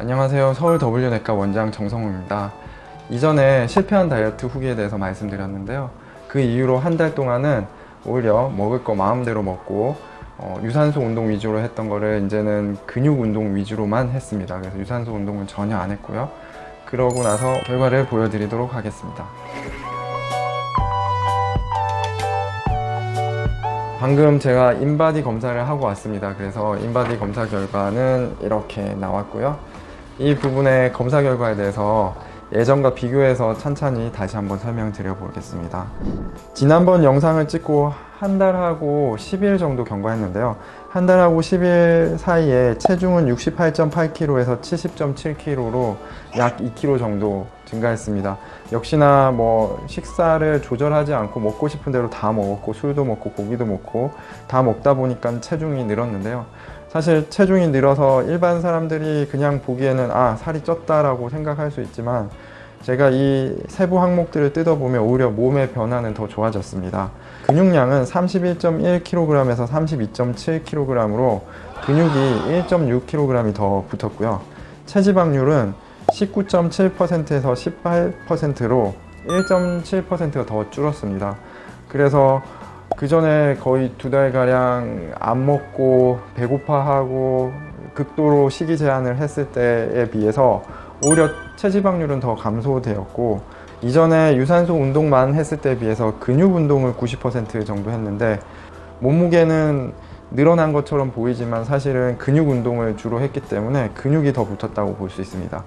안녕하세요. 서울 W내과 원장 정성호입니다. 이전에 실패한 다이어트 후기에 대해서 말씀드렸는데요. 그 이후로 한 달 동안은 오히려 먹을 거 마음대로 먹고 어, 유산소 운동 위주로 했던 거를 이제는 근육 운동 위주로만 했습니다. 그래서 유산소 운동은 전혀 안 했고요. 그러고 나서 결과를 보여드리도록 하겠습니다. 방금 제가 인바디 검사를 하고 왔습니다. 그래서 인바디 검사 결과는 이렇게 나왔고요. 이 부분의 검사 결과에 대해서 예전과 비교해서 찬찬히 다시 한번 설명드려 보겠습니다. 지난번 영상을 찍고 한 달하고 10일 정도 경과했는데요. 한 달하고 10일 사이에 체중은 68.8kg에서 70.7kg로 약 2kg 정도 증가했습니다. 역시나 뭐 식사를 조절하지 않고 먹고 싶은 대로 다 먹었고 술도 먹고 고기도 먹고 다 먹다 보니까 체중이 늘었는데요. 사실 체중이 늘어서 일반 사람들이 그냥 보기에는 아 살이 쪘다라고 생각할 수 있지만 제가 이 세부 항목들을 뜯어보면 오히려 몸의 변화는 더 좋아졌습니다. 근육량은 31.1kg에서 32.7kg으로 근육이 1.6kg이 더 붙었고요. 체지방률은 19.7%에서 18%로 1.7%가 더 줄었습니다. 그래서 그 전에 거의 두 달 가량 안 먹고 배고파하고 극도로 식이 제한을 했을 때에 비해서 오히려 체지방률은 더 감소되었고 이전에 유산소 운동만 했을 때에 비해서 근육 운동을 90% 정도 했는데 몸무게는 늘어난 것처럼 보이지만 사실은 근육 운동을 주로 했기 때문에 근육이 더 붙었다고 볼 수 있습니다.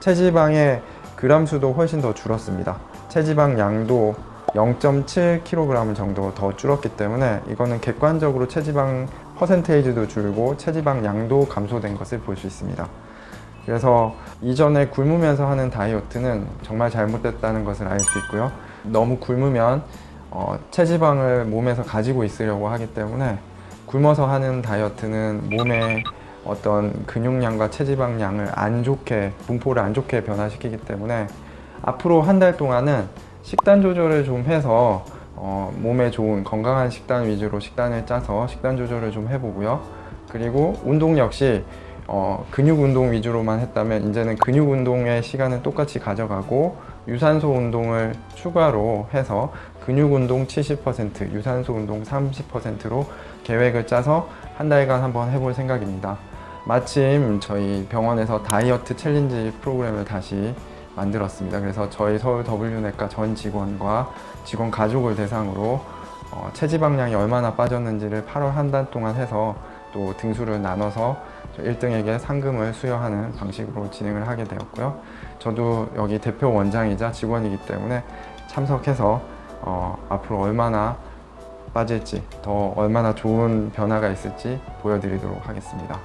체지방의 그람 수도 훨씬 더 줄었습니다. 체지방 양도 0.7kg 정도 더 줄었기 때문에 이거는 객관적으로 체지방 퍼센테이지도 줄고 체지방 양도 감소된 것을 볼 수 있습니다. 그래서 이전에 굶으면서 하는 다이어트는 정말 잘못됐다는 것을 알 수 있고요. 너무 굶으면 어, 체지방을 몸에서 가지고 있으려고 하기 때문에 굶어서 하는 다이어트는 몸의 어떤 근육량과 체지방량을 안 좋게 분포를 안 좋게 변화시키기 때문에 앞으로 한 달 동안은 식단 조절을 좀 해서 어, 몸에 좋은 건강한 식단 위주로 식단을 짜서 식단 조절을 좀 해보고요. 그리고 운동 역시 어, 근육 운동 위주로만 했다면 이제는 근육 운동의 시간은 똑같이 가져가고 유산소 운동을 추가로 해서 근육 운동 70%, 유산소 운동 30%로 계획을 짜서 한 달간 한번 해볼 생각입니다. 마침 저희 병원에서 다이어트 챌린지 프로그램을 다시 만들었습니다. 그래서 저희 서울 W내과 전 직원과 직원 가족을 대상으로 어, 체지방량이 얼마나 빠졌는지를 8월 한 달 동안 해서 또 등수를 나눠서 1등에게 상금을 수여하는 방식으로 진행을 하게 되었고요. 저도 여기 대표 원장이자 직원이기 때문에 참석해서 어, 앞으로 얼마나 빠질지 더 얼마나 좋은 변화가 있을지 보여드리도록 하겠습니다.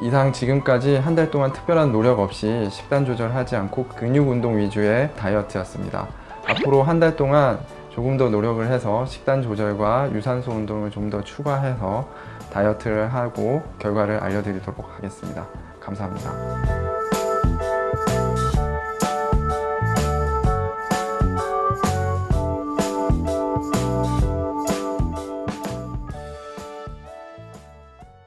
이상 지금까지 한 달 동안 특별한 노력 없이 식단 조절하지 않고 근육 운동 위주의 다이어트였습니다. 앞으로 한 달 동안 조금 더 노력을 해서 식단 조절과 유산소 운동을 좀 더 추가해서 다이어트를 하고 결과를 알려드리도록 하겠습니다. 감사합니다.